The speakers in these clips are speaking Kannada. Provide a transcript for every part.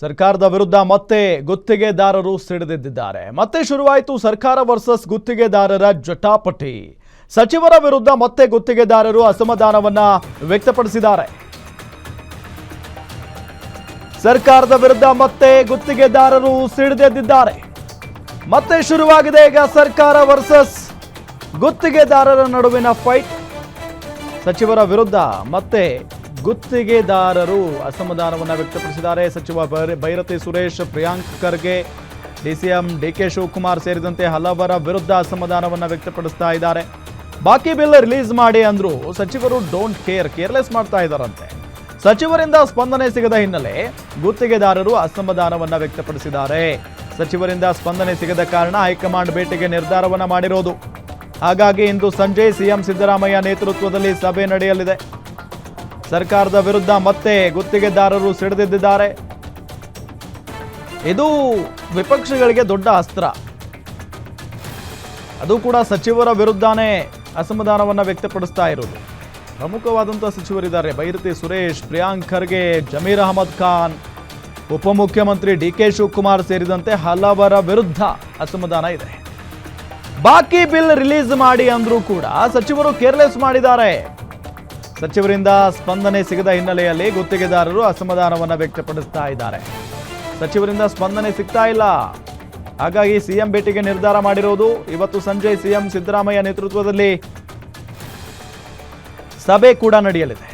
ಸರ್ಕಾರದ ವಿರುದ್ಧ ಮತ್ತೆ ಗುತ್ತಿಗೆದಾರರು ಸಿಡಿದೆದ್ದಿದ್ದಾರೆ. ಮತ್ತೆ ಶುರುವಾಯಿತು ಸರ್ಕಾರ ವರ್ಸಸ್ ಗುತ್ತಿಗೆದಾರರ ಜಟಾಪಟಿ. ಸಚಿವರ ವಿರುದ್ಧ ಮತ್ತೆ ಗುತ್ತಿಗೆದಾರರು ಅಸಮಾಧಾನವನ್ನ ವ್ಯಕ್ತಪಡಿಸಿದ್ದಾರೆ. ಸರ್ಕಾರದ ವಿರುದ್ಧ ಮತ್ತೆ ಗುತ್ತಿಗೆದಾರರು ಸಿಡಿದೆದ್ದಿದ್ದಾರೆ. ಮತ್ತೆ ಶುರುವಾಗಿದೆ ಈಗ ಸರ್ಕಾರ ವರ್ಸಸ್ ಗುತ್ತಿಗೆದಾರರ ನಡುವಿನ ಫೈಟ್ ಸಚಿವರ ವಿರುದ್ಧ ಮತ್ತೆ ಗುತ್ತಿಗೆದಾರರು ಅಸಮಾಧಾನವನ್ನು ವ್ಯಕ್ತಪಡಿಸಿದ್ದಾರೆ. ಸಚಿವ ಭೈರತಿ ಸುರೇಶ್, ಪ್ರಿಯಾಂಕ್ ಖರ್ಗೆ, ಡಿಸಿಎಂ ಡಿಕೆ ಶಿವಕುಮಾರ್ ಸೇರಿದಂತೆ ಹಲವರ ವಿರುದ್ಧ ಅಸಮಾಧಾನವನ್ನು ವ್ಯಕ್ತಪಡಿಸ್ತಾ ಇದ್ದಾರೆ. ಬಾಕಿ ಬಿಲ್ ರಿಲೀಸ್ ಮಾಡಿ ಅಂದ್ರು ಸಚಿವರು ಡೋಂಟ್ ಕೇರ್, ಕೇರ್ಲೆಸ್ ಮಾಡ್ತಾ ಇದ್ದಾರಂತೆ. ಸಚಿವರಿಂದ ಸ್ಪಂದನೆ ಸಿಗದ ಹಿನ್ನೆಲೆ ಗುತ್ತಿಗೆದಾರರು ಅಸಮಾಧಾನವನ್ನ ವ್ಯಕ್ತಪಡಿಸಿದ್ದಾರೆ. ಸಚಿವರಿಂದ ಸ್ಪಂದನೆ ಸಿಗದ ಕಾರಣ ಹೈಕಮಾಂಡ್ ಭೇಟಿಗೆ ನಿರ್ಧಾರವನ್ನು ಮಾಡಿರೋದು. ಹಾಗಾಗಿ ಇಂದು ಸಂಜೆ ಸಿಎಂ ಸಿದ್ದರಾಮಯ್ಯ ನೇತೃತ್ವದಲ್ಲಿ ಸಭೆ ನಡೆಯಲಿದೆ. ಸರ್ಕಾರದ ವಿರುದ್ಧ ಮತ್ತೆ ಗುತ್ತಿಗೆದಾರರು ಸಿಡಿದಿದ್ದಾರೆ. ಇದು ವಿಪಕ್ಷಗಳಿಗೆ ದೊಡ್ಡ ಅಸ್ತ್ರ. ಅದು ಕೂಡ ಸಚಿವರ ವಿರುದ್ಧನೇ ಅಸಮಾಧಾನವನ್ನು ವ್ಯಕ್ತಪಡಿಸ್ತಾ ಇರೋದು. ಪ್ರಮುಖವಾದಂಥ ಸಚಿವರಿದ್ದಾರೆ. ಬೈರತಿ ಸುರೇಶ್, ಪ್ರಿಯಾಂಕ್ ಖರ್ಗೆ, ಜಮೀರ್ ಅಹಮದ್ ಖಾನ್, ಉಪಮುಖ್ಯಮಂತ್ರಿ ಡಿ ಕೆ ಶಿವಕುಮಾರ್ ಸೇರಿದಂತೆ ಹಲವರ ವಿರುದ್ಧ ಅಸಮಾಧಾನ ಇದೆ. ಬಾಕಿ ಬಿಲ್ ರಿಲೀಸ್ ಮಾಡಿ ಅಂದ್ರೂ ಕೂಡ ಸಚಿವರು ಕೇರ್ಲೆಸ್ ಮಾಡಿದ್ದಾರೆ. ಸಚಿವರಿಂದ ಸ್ಪಂದನೆ ಸಿಗದ ಹಿನ್ನೆಲೆಯಲ್ಲಿ ಗುತ್ತಿಗೆದಾರರು ಅಸಮಾಧಾನವನ್ನು ವ್ಯಕ್ತಪಡಿಸ್ತಾ ಇದ್ದಾರೆ. ಸಚಿವರಿಂದ ಸ್ಪಂದನೆ ಸಿಗ್ತಾ ಇಲ್ಲ. ಹಾಗಾಗಿ ಸಿಎಂ ಭೇಟಿಗೆ ನಿರ್ಧಾರ ಮಾಡಿರೋದು ಇವತ್ತು ಸಂಜೆ ಸಿಎಂ ಸಿದ್ದರಾಮಯ್ಯ ನೇತೃತ್ವದಲ್ಲಿ ಸಭೆ ಕೂಡ ನಡೆಯಲಿದೆ.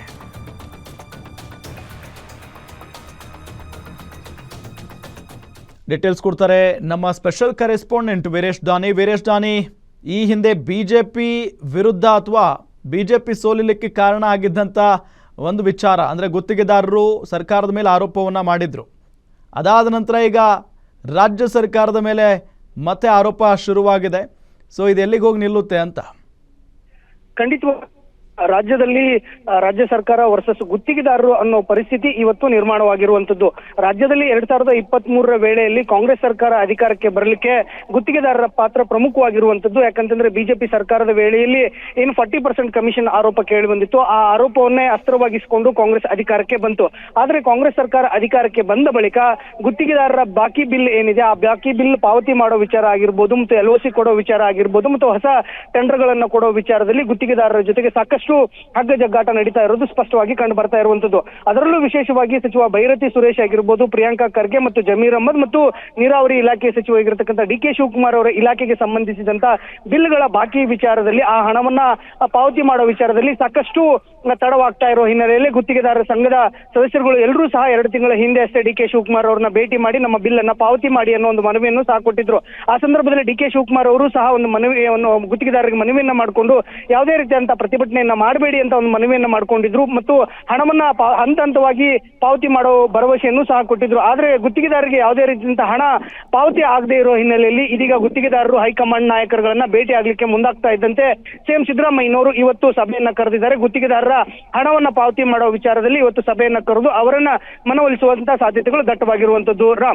ಡೀಟೇಲ್ಸ್ ಕೊಡ್ತಾರೆ ನಮ್ಮ ಸ್ಪೆಷಲ್ ಕರೆಸ್ಪಾಂಡೆಂಟ್ ವೀರೇಶ್ ದಾನಿ. ವೀರೇಶ್ ದಾನಿ, ಈ ಹಿಂದೆ ಬಿಜೆಪಿ ವಿರುದ್ಧ ಅಥವಾ ಬಿಜೆಪಿ ಸೋಲಿಲಿಕ್ಕೆ ಕಾರಣ ಆಗಿದ್ದಂಥ ಒಂದು ವಿಚಾರ, ಅಂದರೆ ಗುತ್ತಿಗೆದಾರರು ಸರ್ಕಾರದ ಮೇಲೆ ಆರೋಪವನ್ನು ಮಾಡಿದರು. ಅದಾದ ನಂತರ ಈಗ ರಾಜ್ಯ ಸರ್ಕಾರದ ಮೇಲೆ ಮತ್ತೆ ಆರೋಪ ಶುರುವಾಗಿದೆ. ಸೊ ಇದು ಎಲ್ಲಿಗೆ ಹೋಗಿ ನಿಲ್ಲುತ್ತೆ ಅಂತ? ಖಂಡಿತವಾಗಿ ರಾಜ್ಯದಲ್ಲಿ ರಾಜ್ಯ ಸರ್ಕಾರ ವರ್ಸಸ್ ಗುತ್ತಿಗೆದಾರರು ಅನ್ನೋ ಪರಿಸ್ಥಿತಿ ಇವತ್ತು ನಿರ್ಮಾಣವಾಗಿರುವಂತದ್ದು ರಾಜ್ಯದಲ್ಲಿ ಎರಡ್ ಸಾವಿರದ ಇಪ್ಪತ್ತ್ ಮೂರರ ವೇಳೆಯಲ್ಲಿ ಕಾಂಗ್ರೆಸ್ ಸರ್ಕಾರ ಅಧಿಕಾರಕ್ಕೆ ಬರಲಿಕ್ಕೆ ಗುತ್ತಿಗೆದಾರರ ಪಾತ್ರ ಪ್ರಮುಖವಾಗಿರುವಂತದ್ದು ಯಾಕಂತಂದ್ರೆ ಬಿಜೆಪಿ ಸರ್ಕಾರದ ವೇಳೆಯಲ್ಲಿ ಏನು ಫಾರ್ಟಿ ಪರ್ಸೆಂಟ್ ಕಮಿಷನ್ ಆರೋಪ ಕೇಳಿ ಬಂದಿತ್ತು. ಆ ಆರೋಪವನ್ನೇ ಅಸ್ತ್ರವಾಗಿಸಿಕೊಂಡು ಕಾಂಗ್ರೆಸ್ ಅಧಿಕಾರಕ್ಕೆ ಬಂತು. ಆದ್ರೆ ಕಾಂಗ್ರೆಸ್ ಸರ್ಕಾರ ಅಧಿಕಾರಕ್ಕೆ ಬಂದ ಬಳಿಕ ಗುತ್ತಿಗೆದಾರರ ಬಾಕಿ ಬಿಲ್ ಏನಿದೆ, ಆ ಬಾಕಿ ಬಿಲ್ ಪಾವತಿ ಮಾಡೋ ವಿಚಾರ ಆಗಿರ್ಬೋದು, ಮತ್ತು ಎಲ್ ಸಿ ಕೊಡೋ ವಿಚಾರ ಆಗಿರ್ಬೋದು, ಮತ್ತು ಹೊಸ ಟೆಂಡರ್ ಗಳನ್ನ ಕೊಡೋ ವಿಚಾರದಲ್ಲಿ ಗುತ್ತಿಗೆದಾರರ ಜೊತೆಗೆ ಸಾಕಷ್ಟು ಹಗ್ಗ ಜಗ್ಗಾಟ ನಡೀತಾ ಇರೋದು ಸ್ಪಷ್ಟವಾಗಿ ಕಂಡು ಬರ್ತಾ ಇರುವಂತದ್ದು. ಅದರಲ್ಲೂ ವಿಶೇಷವಾಗಿ ಸಚಿವ ಭೈರತಿ ಸುರೇಶ್ ಆಗಿರ್ಬೋದು, ಪ್ರಿಯಾಂಕಾ ಖರ್ಗೆ ಮತ್ತು ಜಮೀರ್ ಅಹಮದ್ ಮತ್ತು ನೀರಾವರಿ ಇಲಾಖೆ ಸಚಿವರಾಗಿರ್ತಕ್ಕಂಥ ಡಿ ಕೆ ಶಿವಕುಮಾರ್ ಅವರ ಇಲಾಖೆಗೆ ಸಂಬಂಧಿಸಿದಂತ ಬಿಲ್ಗಳ ಬಾಕಿ ವಿಚಾರದಲ್ಲಿ, ಆ ಹಣವನ್ನ ಪಾವತಿ ಮಾಡೋ ವಿಚಾರದಲ್ಲಿ ಸಾಕಷ್ಟು ತಡವಾಗ್ತಾ ಇರೋ ಹಿನ್ನೆಲೆಯಲ್ಲಿ ಗುತ್ತಿಗೆದಾರರ ಸಂಘದ ಸದಸ್ಯರುಗಳು ಎಲ್ಲರೂ ಸಹ ಎರಡು ತಿಂಗಳ ಹಿಂದೆ ಅಷ್ಟೇ ಡಿ ಕೆ ಶಿವಕುಮಾರ್ ಅವರನ್ನ ಭೇಟಿ ಮಾಡಿ ನಮ್ಮ ಬಿಲ್ ಅನ್ನ ಪಾವತಿ ಮಾಡಿ ಅನ್ನೋ ಒಂದು ಮನವಿಯನ್ನು ಸಹ ಕೊಟ್ಟಿದ್ರು. ಆ ಸಂದರ್ಭದಲ್ಲಿ ಡಿ ಕೆ ಶಿವಕುಮಾರ್ ಅವರು ಸಹ ಒಂದು ಮನವಿಯನ್ನು, ಗುತ್ತಿಗೆದಾರರಿಗೆ ಮನವಿಯನ್ನ ಮಾಡಿಕೊಂಡು ಯಾವುದೇ ರೀತಿಯಾದಂತಹ ಪ್ರತಿಭಟನೆಯನ್ನ ಮಾಡಬೇಡಿ ಅಂತ ಒಂದು ಮನವಿಯನ್ನ ಮಾಡ್ಕೊಂಡಿದ್ರು ಮತ್ತು ಹಣವನ್ನ ಹಂತ ಹಂತವಾಗಿ ಪಾವತಿ ಮಾಡೋ ಭರವಸೆಯನ್ನು ಸಹ ಕೊಟ್ಟಿದ್ರು. ಆದ್ರೆ ಗುತ್ತಿಗೆದಾರರಿಗೆ ಯಾವುದೇ ರೀತಿಯಂತ ಹಣ ಪಾವತಿ ಆಗದೆ ಇರೋ ಹಿನ್ನೆಲೆಯಲ್ಲಿ ಇದೀಗ ಗುತ್ತಿಗೆದಾರರು, ಹೈಕಮಾಂಡ್ ನಾಯಕರುಗಳನ್ನ ಭೇಟಿ ಆಗ್ಲಿಕ್ಕೆ ಮುಂದಾಗ್ತಾ ಇದ್ದಂತೆ ಸಿಎಂ ಸಿದ್ದರಾಮಯ್ಯನವರು ಇವತ್ತು ಸಭೆಯನ್ನ ಕರೆದಿದ್ದಾರೆ. ಗುತ್ತಿಗೆದಾರರ ಹಣವನ್ನ ಪಾವತಿ ಮಾಡೋ ವಿಚಾರದಲ್ಲಿ ಇವತ್ತು ಸಭೆಯನ್ನ ಕರೆದು ಅವರನ್ನ ಮನವೊಲಿಸುವಂತ ಸಾಧ್ಯತೆಗಳು ದಟ್ಟವಾಗಿರುವಂತದ್ದು. ರಾಮ್.